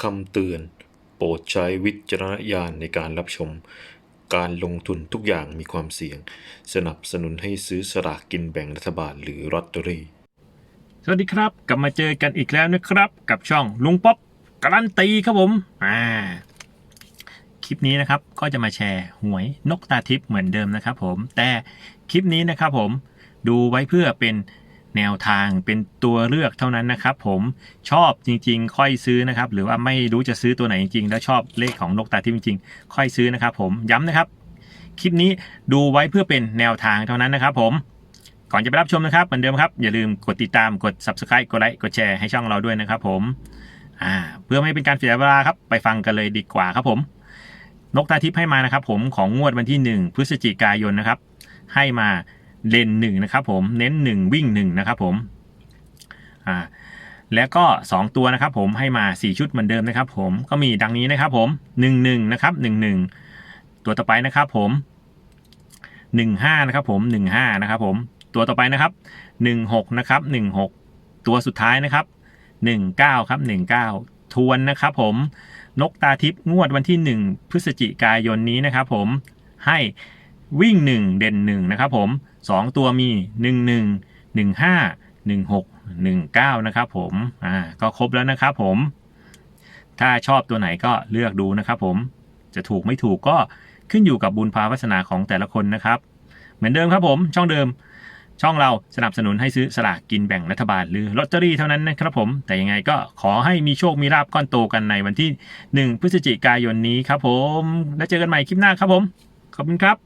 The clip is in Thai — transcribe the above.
คำเตือน โปรดใช้วิจารณญาณในการรับชม การลงทุนทุกอย่างมีความเสี่ยง สนับสนุนให้ซื้อสลากกินแบ่งรัฐบาลหรือลอตเตอรี่ สวัสดีครับ กลับมาเจอกันอีกแล้วนะครับ กับช่องลุงป๊อปการันตีครับผมอ่าคลิปนี้นะครับก็จะมาแชร์หวยนกตาทิพย์เหมือนเดิมนะครับผมแต่คลิปนี้นะครับผมดูไว้เพื่อเป็น แนวทางเป็นตัวเลือกเท่านั้นนะครับผมชอบจริง ๆ ค่อยซื้อนะครับ หรือว่าไม่รู้จะซื้อตัวไหนจริงๆ แล้วชอบเลขของนกตาทิพย์จริงๆ ค่อยซื้อนะครับ ผมย้ำนะครับคลิปนี้ดูไว้เพื่อเป็นแนวทางเท่านั้นนะครับ ผมก่อนจะไปรับชมนะครับเหมือนเดิมครับอย่าลืมกดติดตามกด subscribe กดไลค์กดแชร์ให้ช่องเราด้วยนะครับ ผมอ่าเพื่อไม่เป็นการเสียเวลาครับไปฟังกันเลยดีกว่าครับผมนกตาทิพย์ให้มานะครับ ผมของงวดวันที่ 1 พฤศจิกายนนะครับ ให้มา เลนหนึ่งนะครับผมเน้น1วิ่ง1นะครับผมอ่าแล้วก็ 2 ตัวนะครับผมให้มา 4 ชุดเหมือนเดิมนะครับผมก็มีดังนี้นะครับผม 1 1 นะครับ 1 1 ตัวต่อไปนะครับผม 15 นะครับผม 15 นะครับผม ตัวต่อไปนะครับ 16 นะครับ 16 ตัวสุดท้ายนะครับ 19 ครับ 19 ทวนนะครับผมนกตาทิพย์งวดวันที่ 1 พฤศจิกายนนี้นะครับผมให้ วิ่ง 1 เด่น1นะครับผม 2 ตัวมี 11 15 16 19 นะครับผมอ่าก็ครบแล้วนะครับผม ถ้าชอบตัวไหนก็เลือกดูนะครับผมจะถูกไม่ถูกก็ขึ้นอยู่กับบุญภาวาสนาของแต่ละคนนะครับ เหมือนเดิมครับผม ช่องเดิม ช่องเราสนับสนุนให้ซื้อสลากกินแบ่งรัฐบาลหรือลอตเตอรี่เท่านั้นนะครับผม แต่ยังไงก็ขอให้มีโชคมีลาบก้อนโตกันในวันที่ 1 พฤศจิกายนนี้ครับผม แล้วเจอกันใหม่คลิปหน้าครับผม ขอบคุณครับ